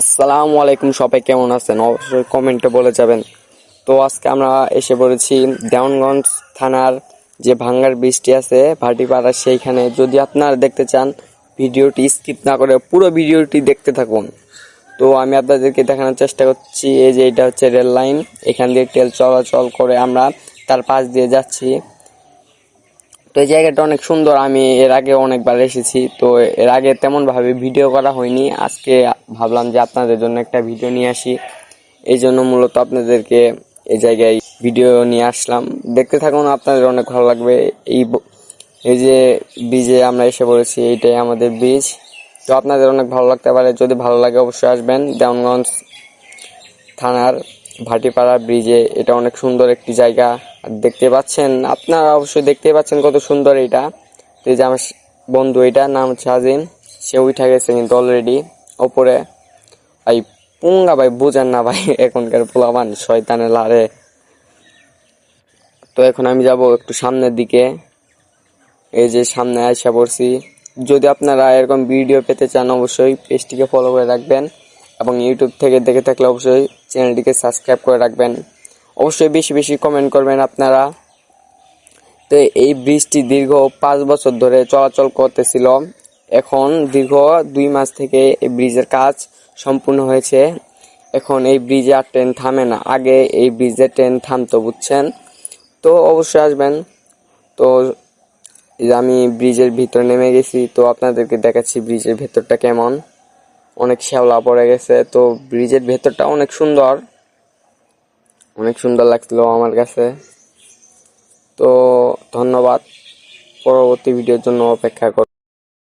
আসসালামু আলাইকুম, সবাই কেমন আছেন? অবশ্যই কমেন্টে বলে যাবেন। তো আজকে আমরা এসে পড়েছি দেওয়ানগঞ্জ থানার যে ভাঙ্গার বৃষ্টি আছে, ভাটিপাড়া সেইখানে। যদি আপনারা দেখতে চান, ভিডিওটি স্কিপ না করে পুরো ভিডিওটি দেখতে থাকুন। তো আমি আপনাদেরকে দেখানোর চেষ্টা করছি, এই যে এটা হচ্ছে রেল লাইন। এখান দিয়ে ট্রেন চলাচল করে আমরা তার পাশ দিয়ে যাচ্ছি। তো এই জায়গাটা অনেক সুন্দর। আমি এর আগে অনেকবার এসেছি, তো এর আগে তেমন ভাবে ভিডিও করা হয়নি। আজকে ভাবলাম যে আপনাদের জন্য একটা ভিডিও নিয়ে আসি। এই জন্য মূলত আপনাদেরকে এই জায়গায় ভিডিও নিয়ে আসলাম। দেখতে থাকুন, আপনাদের অনেক ভালো লাগবে। এই এই যে ব্রিজে আমরা এসে পড়েছি, এইটাই আমাদের ব্রিজ তো আপনাদের অনেক ভালো লাগতে পারে। যদি ভালো লাগে অবশ্যই আসবেন। দেওয়ানগঞ্জ থানার ভাটিপাড়া ব্রিজে এটা অনেক সুন্দর একটি জায়গা। দেখতে পাচ্ছেন, আপনারা অবশ্যই দেখতে পাচ্ছেন কত সুন্দর এটা। এই যে আমার বন্ধু এটা, নাম হচ্ছে আজিম। সে উঠা গেছে কিন্তু অলরেডি ওপরে। ভাই, পুঙ্গা ভাই, বুঝেন না ভাই, এখনকার পোলাবান শয়তানে লারে। তো এখন আমি যাব একটু সামনের দিকে। এই যে সামনে আইসা পড়ছি। যদি আপনারা এরকম ভিডিও পেতে চান, অবশ্যই পেজটিকে ফলো করে রাখবেন এবং ইউটিউব থেকে দেখে থাকলে অবশ্যই চ্যানেলটিকে সাবস্ক্রাইব করে রাখবেন। অবশ্যই বেশি বেশি কমেন্ট করবেন আপনারা। তো এই ব্রিজটি দীর্ঘ পাঁচ বছর ধরে চলাচল করতেছিল। এখন দীর্ঘ দুই মাস থেকে এই ব্রিজের কাজ সম্পূর্ণ হয়েছে। এখন এই ব্রিজে আর ট্রেন থামে না। আগে এই ব্রিজে ট্রেন থামতো, বুঝছেন? তো অবশ্যই আসবেন। তো আমি ব্রিজের ভিতরে নেমে গেছি, তো আপনাদেরকে দেখাচ্ছি ব্রিজের ভেতরটা কেমন। অনেক শ্যাওলা পড়ে গেছে। তো ব্রিজের ভেতরটা অনেক সুন্দর। অনেক সুন্দর লাগছিল আমার কাছে। তো ধন্যবাদ। পরবর্তী ভিডিওর জন্য অপেক্ষা কর